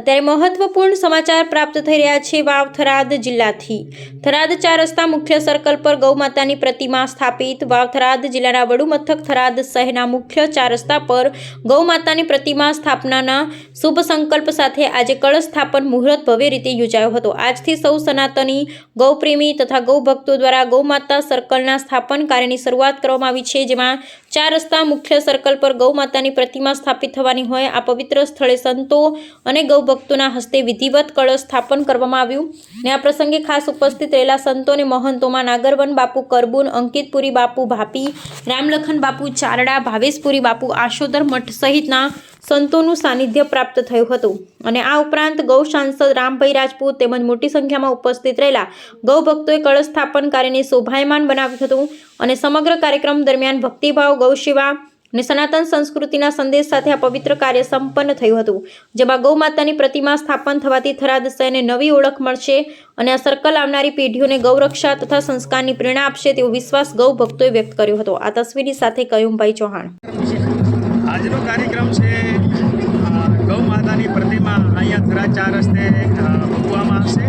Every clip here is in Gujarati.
અત્યારે મહત્વપૂર્ણ સમાચાર પ્રાપ્ત થઈ રહ્યા છે વાવ થરાદ જિલ્લાથી. થરાદ ચાર રસ્તા મુખ્ય સર્કલ પર ગૌ માતાની પ્રતિમા સ્થાપિત. વાવ થરાદ જિલ્લાના વડુ મથક થરાદ શહેરના મુખ્ય ચાર રસ્તા પર ગૌ માતાની પ્રતિમા સ્થાપનાના શુભ સંકલ્પ સાથે આજે કળશ સ્થાપન મુહૂર્ત ભવ્ય રીતે યોજાયો હતો. આજથી સૌ સનાતની, ગૌપ્રેમી તથા ગૌ ભક્તો દ્વારા ગૌ માતા સર્કલના સ્થાપન કાર્યની શરૂઆત કરવામાં આવી છે, જેમાં ચાર રસ્તા મુખ્ય સર્કલ પર ગૌ માતાની પ્રતિમા સ્થાપિત થવાની હોય, આ પવિત્ર સ્થળે સંતો અને ગૌ ભક્તોના હસ્તે વિધિવત કળશ સ્થાપન કરવામાં આવ્યું. ને આ પ્રસંગે ખાસ ઉપસ્થિત રહેલા સંતો અને મહંતોમાં નાગરવન બાપુ કરબુન, અંકિતપુરી બાપુ ભાપી, રામલખન બાપુ ચારડા, ભાવેશપુરી બાપુ આશોદર મઠ સહિતના સંતોનું સાનિધ્ય પ્રાપ્ત થયું હતું. અને આ ઉપરાંત ગૌ સાંસદ રામભાઈ રાજપૂત તેમજ મોટી સંખ્યામાં ઉપસ્થિત રહેલા ગૌ ભક્તોએ કળશ સ્થાપન કાર્યને શોભાયમાન બનાવ્યું હતું અને સમગ્ર કાર્યક્રમ દરમિયાન ભક્તિભાવ ગૌશિવા અને સનાતન સંસ્કૃતિના સંદેશ સાથે આ પવિત્ર કાર્ય સંપન્ન થયું હતું. જેમાં ગૌ માતાની પ્રતિમા સ્થાપન થવાથી થરાદ શહેરને નવી ઓળખ મળશે અને આ સર્કલ આવનારી પેઢીઓને ગૌરક્ષા તથા સંસ્કારની પ્રેરણા આપશે તેવો વિશ્વાસ ગૌ ભક્તોએ વ્યક્ત કર્યો હતો. આ તસવીરની સાથે કયુમભાઈ ચૌહાણ. આજનો કાર્યક્રમ માતાની પ્રતિમા અહીંયા ધરા ચાર રસ્તે મૂકવામાં આવશે.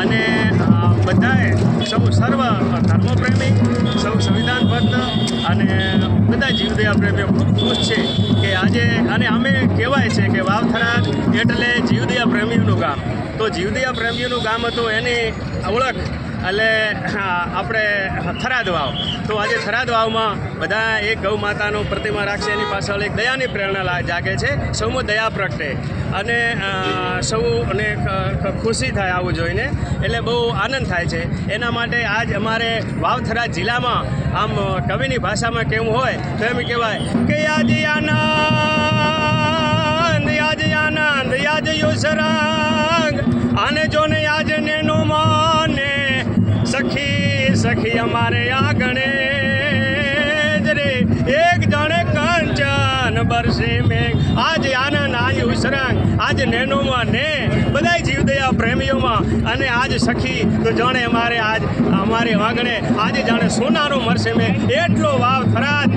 અને બધાએ સૌ સર્વ ધર્મપ્રેમી, સૌ સંવિધાનબદ્ધ અને બધા જીવદયા પ્રેમીઓ ખૂબ ખુશ છે કે આજે, અને અમે કહેવાય છે કે વાવથરા એટલે જીવદયા પ્રેમીઓનું ગામ. તો જીવદયા પ્રેમીઓનું ગામ હતું એની ઓળખ એટલે આપણે થરાદ વાવ. તો આજે થરાદ વાવમાં બધા એક ગૌ માતાનો પ્રતિમા રાખશે. એની પાછળ એક દયાની પ્રેરણા જાગે છે. સૌમાં દયા પ્રગટે. અને સૌ ખ- ખુશી થાય આવું જોઈને. એટલે બહુ આનંદ થાય છે. એના માટે આજ અમારે વાવથરા જિલ્લામાં આમ કવિની ભાષામાં કેવું હોય તો એમ કહેવાય કે આજે સખી સખી અમારે આગણે રે. એક જણે કંચન બરસે મેઘ. આજ આનંદ આજ ઉસરંગ આજ નેનોમાં ને. બધાય જીવદયા પ્રેમીઓમાં. અને આજ સખી, તો જાણે અમારે આજ, અમારે આંગણે આજે જાણે સોનારો મરશે મેં એટલો વાવ થરાદ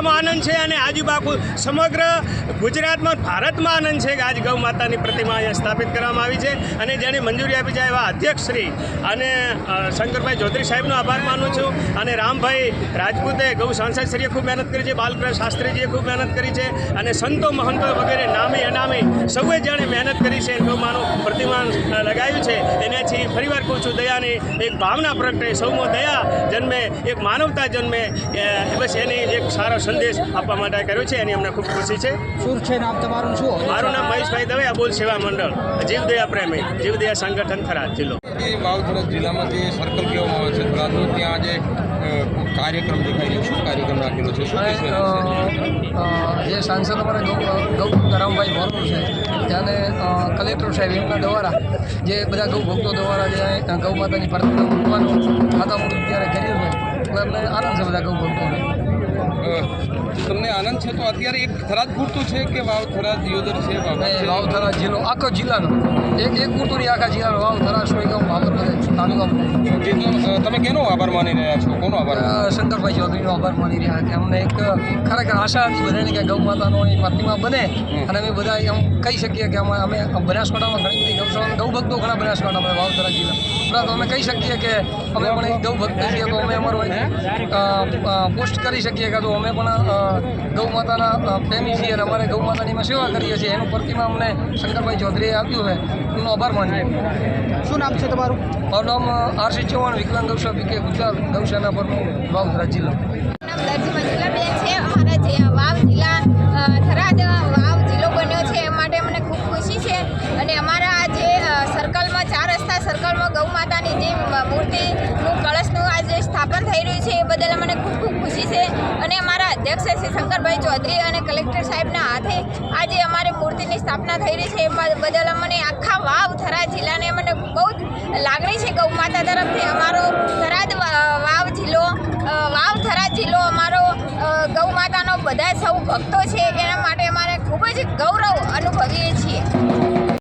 જિલ્લામાં આનંદ છે અને આજુબાજુ સમગ્ર ગુજરાતમાં ભારતમાં આનંદ છે કે આજ ગૌ માતાની પ્રતિમા અહીંયા સ્થાપિત કરવામાં આવી છે. અને જેને મંજૂરી આપી છે એવા અધ્યક્ષ શ્રી અને શંકરભાઈ ચૌધરી સાહેબનો આભાર માનું છું. અને રામભાઈ રાજપૂતે ગૌ સાંસદ શ્રીએ ખૂબ મહેનત કરી છે બાલકૃષ્ણ શાસ્ત્રીજીએ ખૂબ મહેનત કરી છે અને સંતો મહંતો વગેરે નામી અનામી સૌએ જાણે મહેનત કરી છે, ગૌ માનું પ્રતિમા લગાવ્યું છે. એનાથી ફરીવાર કહું છું, દયાની એક ભાવના પ્રગટે. સૌમાં દયા જન્મે, એક માનવતા જન્મે. બસ એની એક સારો સંદેશ આપવા માટે કર્યો છે એની અમને ખૂબ ખુશી છે. શું છે નામ તમારું શું? મારું નામ મહેશભાઈ દવે અબોલ સેવા મંડળ. જીવદયા પ્રેમી જીવદયા સંગઠન થરાદ જિલ્લો. એ વાવથરા જિલ્લામાં જે સર્કલ કહેવામાં આવે છે થરાદનું ત્યાં આજે કાર્યક્રમ દેખાય છે. શું કાર્યક્રમ રાખેલો છે? શું જે સાંસદ અમારા ગૌ રામભાઈ ભોરનું છે ત્યાંને અ, કલેક્ટર સાહેબ એમના દ્વારા જે બધા ગૌ ભક્તો દ્વારા જે ગૌ માતાની પ્રતિમા મૂકવાનું ખાતામુહૂર્ત ત્યારે કર્યું છે એટલે અમને આનંદ છે બધા ગૌ ભક્તોને. તમને આનંદ છે? તો અત્યારે એક થરાદ પૂરતું છે કે વાવ થરાદ દિયોદર છે? વાવ થરાદ જિલ્લો આખો જિલ્લાનો. એક એક પૂરતું નહીં આખા જિલ્લાનો વાવથરા સોયગામ ભાવનગર તાલુકામાં. જે તો, અ, તમે કેનો આભાર માની રહ્યા છો? કોનો આભાર? શંકરભાઈ ચૌધરીનો આભાર માની રહ્યા કે અમને એક ખરેખર આશા હતી બધાને કે ગૌ માતાનો એ પ્રતિમા બને. અને અમે બધા એમ કહી શકીએ કે અમે અમે બનાસકાંઠામાં ઘણી બધી ગૌશાળા ગૌ ભક્તો ઘણા બનાસકાંઠામાં વાવતરા જિલ્લા ઉપરાંત અમે કહી શકીએ કે અમે પણ એક ગૌ ભક્ત છીએ તો અમે અમારો પોસ્ટ કરી શકીએ કે તો અમે પણ ગૌ માતાના પ્રેમી છીએ અને અમારે ગૌ માતાની અમે સેવા કરીએ છીએ. એનું પ્રતિમા અમને શંકરભાઈ ચૌધરીએ આપ્યું છે. એમનો આભાર માનીએ. શું નામ છે તમારું? મારું નામ આરસી ચૌહાણ વિકલાંગ ગૌશા પીકે ગુજરાત ગૌશાના પરનું વાવધરા જિલ્લો. નામ દરજી મંજુલાબેન છે. અમારા જે વાવ જિલ્લા થરાદ વાવ જિલ્લો બન્યો છે એ માટે મને ખૂબ ખુશી છે. અને અમારા આ જે સર્કલમાં ચાર રસ્તા સર્કલમાં ગૌ માતાની જે મૂર્તિનું કળશનું આજે સ્થાપન થઈ રહ્યું છે એ બદલ મને ખૂબ ખૂબ ખુશી છે અને અમારા અધ્યક્ષ શ્રી શંકરભાઈ ચૌધરી અને કલેક્ટર સાહેબના હાથે આજે અમારી મૂર્તિની સ્થાપના થઈ રહી છે. એ બદલ અમને આખા વાવ થરાદ જિલ્લાને મને બહુ જ લાગણી છે ગૌ માતા તરફથી. અમારો થરાદ વાવ જિલ્લો વાવ થરાદ જિલ્લો અમારો ગૌ માતાનો બધા સૌ ભક્તો છે. એના માટે અમારે ખૂબ જ ગૌરવ અનુભવીએ છીએ.